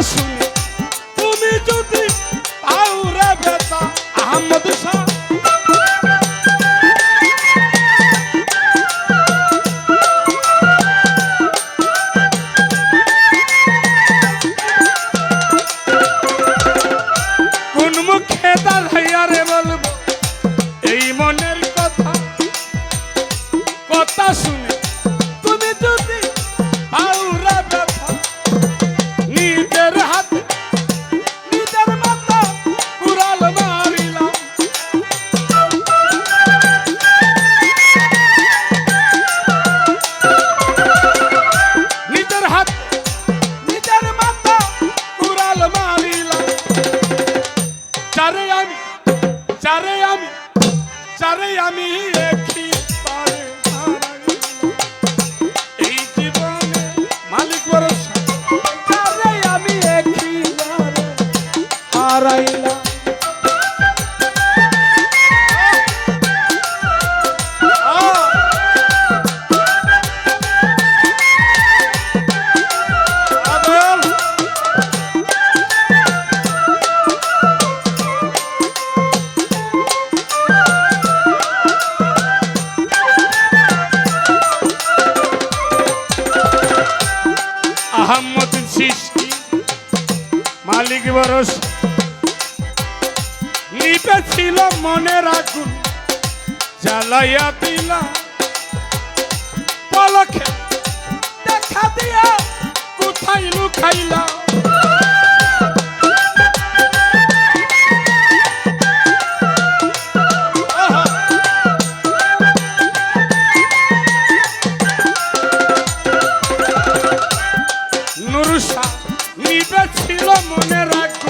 I'm a Blasphemy. Raila Ahmed সৃষ্টি। মালিক বরস। মনে রাখুন জ্বালাইয়া দিলা। পলকে দেখা দিয়া কোথায় লুকাইলা। মনে রাখো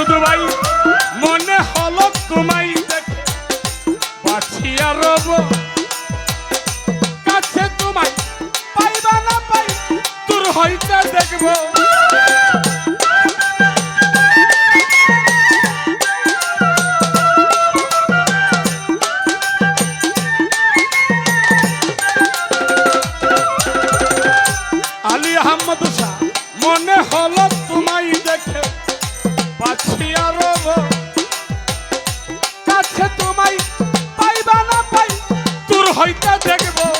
শুধু ভাই। দেখব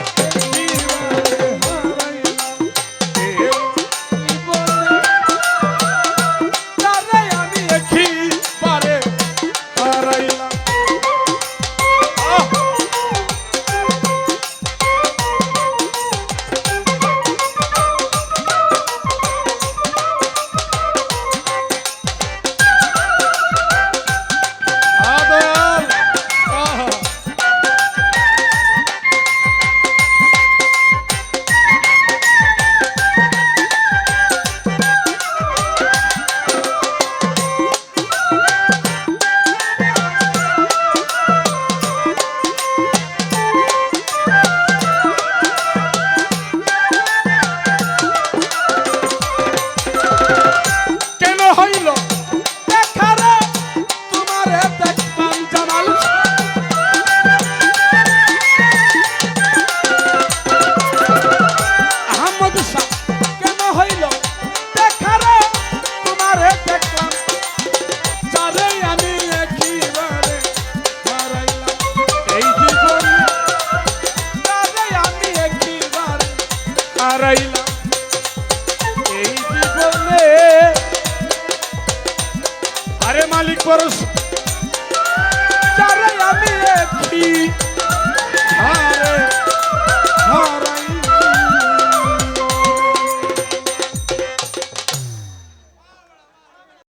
হারাইলাম এই আরে মালিক পরশ। যারে আমি একটি